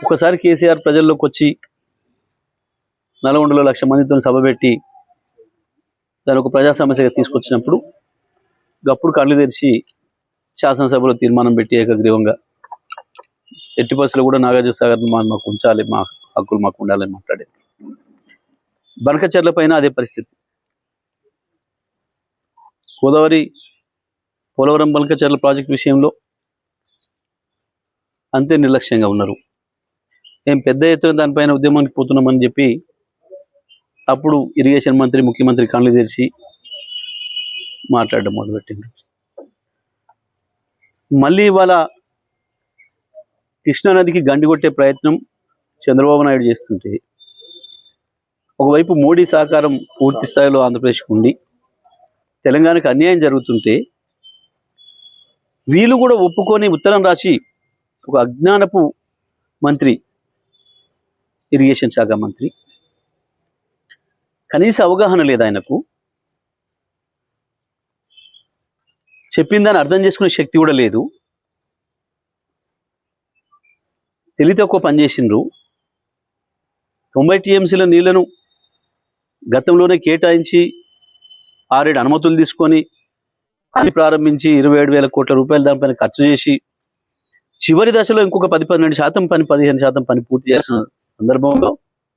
ఒకసారి కేసీఆర్ ప్రజల్లోకి వచ్చి నల్గొండలో లక్ష మందితో సభ పెట్టి దాని ఒక ప్రజా సమస్యగా తీసుకొచ్చినప్పుడు గప్పుడు కళ్ళు తెరిచి శాసనసభలో తీర్మానం పెట్టి ఏకగ్రీవంగా ఎట్టి పరిస్థితులు కూడా నాగార్జున సాగర్ మాకు ఉంచాలి మా హక్కులు మాకు ఉండాలని మాట్లాడేది బనకచర్ల పైన అదే పరిస్థితి. గోదావరి పోలవరం బనకచర్ల ప్రాజెక్ట్ విషయంలో అంతే నిర్లక్ష్యంగా ఉన్నారు. మేము పెద్ద ఎత్తున దానిపైన ఉద్యమానికి పోతున్నామని చెప్పి అప్పుడు ఇరిగేషన్ మంత్రి ముఖ్యమంత్రి కళ్ళు తెరిచి మాట్లాడడం మొదలుపెట్టింది మళ్ళీ ఇవాళ కృష్ణానదికి గండి కొట్టే ప్రయత్నం చంద్రబాబు నాయుడు చేస్తుంటే ఒకవైపు మోడీ సహకారం పూర్తి స్థాయిలో ఆంధ్రప్రదేశ్కి ఉండి తెలంగాణకు అన్యాయం జరుగుతుంటే వీళ్ళు కూడా ఒప్పుకొని ఉత్తరం రాసి ఒక అజ్ఞానపు మంత్రి ఇరిగేషన్ శాఖ మంత్రి. కనీస అవగాహన లేదు ఆయనకు. చెప్పిందని అర్థం చేసుకునే శక్తి కూడా లేదు. తెలివి తక్కువ పనిచేసిండ్రు తొంభై టీఎంసీల నీళ్ళను గతంలోనే కేటాయించి ఆరేడు అనుమతులు తీసుకొని అని ప్రారంభించి ఇరవై ఏడు వేల కోట్ల రూపాయలు దానిపైన ఖర్చు చేసి చివరి దశలో ఇంకొక పది పన్నెండు శాతం పని పదిహేను శాతం పని పూర్తి చేసిన సందర్భంలో